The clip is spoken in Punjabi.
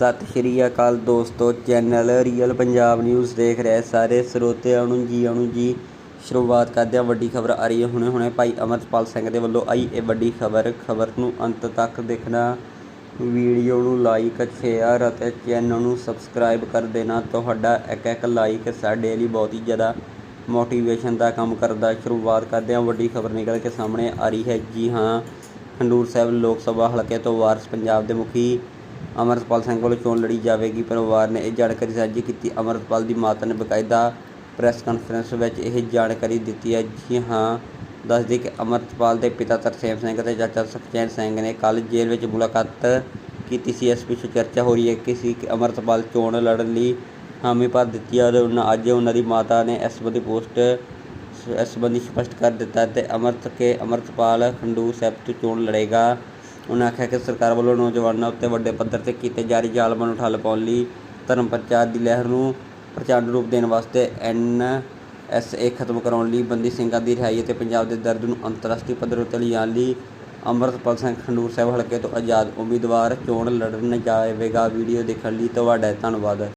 ਸਤਿ ਸ਼੍ਰੀ ਅਕਾਲ ਦੋਸਤੋ, ਚੈਨਲ ਰੀਅਲ ਪੰਜਾਬ ਨਿਊਜ਼ ਦੇਖ ਰਹੇ ਸਾਰੇ ਸਰੋਤਿਆਂ ਨੂੰ ਜੀ ਆਣੂ ਜੀ। ਸ਼ੁਰੂਆਤ ਕਰਦੇ ਹਾਂ, ਵੱਡੀ ਖਬਰ ਆ ਰਹੀ ਹੈ ਹੁਣੇ ਹੁਣੇ। ਭਾਈ ਅਮਰਪਾਲ ਸਿੰਘ ਦੇ ਵੱਲੋਂ ਆਈ ਇਹ ਵੱਡੀ ਖਬਰ। ਖਬਰ ਨੂੰ ਅੰਤ ਤੱਕ ਦੇਖਣਾ, ਵੀਡੀਓ ਨੂੰ ਲਾਈਕ ਸ਼ੇਅਰ ਅਤੇ ਚੈਨਲ ਨੂੰ ਸਬਸਕ੍ਰਾਈਬ ਕਰ ਦੇਣਾ। ਤੁਹਾਡਾ ਇੱਕ ਇੱਕ ਲਾਈਕ ਸਾਡੇ ਲਈ ਬਹੁਤ ਹੀ ਜ਼ਿਆਦਾ ਮੋਟੀਵੇਸ਼ਨ ਦਾ ਕੰਮ ਕਰਦਾ। ਸ਼ੁਰੂਆਤ ਕਰਦੇ ਹਾਂ, ਵੱਡੀ ਖਬਰ ਨਿਕਲ ਕੇ ਸਾਹਮਣੇ ਆ ਰਹੀ ਹੈ। ਜੀ ਹਾਂ, ਖੰਡੂਰ ਸਾਹਿਬ ਲੋਕ ਸਭਾ ਹਲਕੇ ਤੋਂ ਵਾਰਸ ਪੰਜਾਬ ਦੇ ਮੁਖੀ ਅਮਰਪਾਲ ਸਿੰਘ ਵੱਲੋਂ ਚੋਣ ਲੜੀ ਜਾਵੇਗੀ। ਪਰਿਵਾਰ ਨੇ ਇਹ ਜਾਣਕਾਰੀ ਸਾਂਝੀ ਕੀਤੀ। ਅਮਰਪਾਲ ਦੀ ਮਾਤਾ ਨੇ ਬਕਾਇਦਾ ਪ੍ਰੈਸ ਕਾਨਫਰੰਸ ਵਿੱਚ ਇਹ ਜਾਣਕਾਰੀ ਦਿੱਤੀ ਹੈ ਜੀ ਹਾਂ। ਦੱਸਦੇ ਕਿ ਅਮਰਪਾਲ ਦੇ ਪਿਤਾ ਤਰਸੇਮ ਸਿੰਘ ਅਤੇ ਚਾਚਾ ਸੁਖਚੈਨ ਸਿੰਘ ਨੇ ਕੱਲ੍ਹ ਜੇਲ੍ਹ ਵਿੱਚ ਮੁਲਾਕਾਤ ਕੀਤੀ ਸੀ। ਇਸ ਪਿੱਛੇ ਚਰਚਾ ਹੋ ਰਹੀ ਹੈ ਕਿ ਸੀ ਕਿ ਅਮਰਪਾਲ ਚੋਣ ਲੜਨ ਲਈ ਹਾਮੀ ਭਰ ਦਿੱਤੀ ਹੈ ਔਰ ਉਹਨਾਂ ਅੱਜ ਉਹਨਾਂ ਦੀ ਮਾਤਾ ਨੇ ਇਸ ਸੰਬੰਧੀ ਪੋਸਟ ਇਸ ਸੰਬੰਧੀ ਸਪਸ਼ਟ ਕਰ ਦਿੱਤਾ ਤੇ ਅਮਰਤ ਕੇ ਅਮਰਤਪਾਲ ਖੰਡੂਰ ਸਾਹਿਬ ਤੋਂ ਚੋਣ ਲੜੇਗਾ। ਉਹਨਾਂ ਆਖਿਆ ਕਿ ਸਰਕਾਰ ਵੱਲੋਂ ਨੌਜਵਾਨਾਂ ਉੱਤੇ ਵੱਡੇ ਪੱਧਰ ਤੇ ਕੀਤੇ ਜਾ ਰਹੇ ਜ਼ਾਲਮਾਂ ਨੂੰ ਠੱਲ ਪਾਉਣ ਲਈ ਧਰਮ ਪ੍ਰਚਾਰ ਦੀ ਲਹਿਰ ਨੂੰ ਪ੍ਰਚੰਡ ਰੂਪ ਦੇਣ ਵਾਸਤੇ ਐਨ ਐਸ ਏ ਖਤਮ ਕਰਾਉਣ ਲਈ ਬੰਦੀ ਸਿੰਘਾਂ ਦੀ ਰਿਹਾਈ ਅਤੇ ਪੰਜਾਬ ਦੇ ਦਰਦ ਨੂੰ ਅੰਤਰਰਾਸ਼ਟਰੀ ਪੱਧਰ ਉੱਤੇ ਲਿਜਾਣ ਲਈ ਅਮਰਤਪਾਲ ਸਿੰਘ ਖੰਡੂਰ ਸਾਹਿਬ ਹਲਕੇ ਤੋਂ ਆਜ਼ਾਦ ਉਮੀਦਵਾਰ ਚੋਣ ਲੜਨ ਜਾਵੇਗਾ। ਵੀਡੀਓ ਦੇਖਣ ਲਈ ਤੁਹਾਡਾ ਧੰਨਵਾਦ।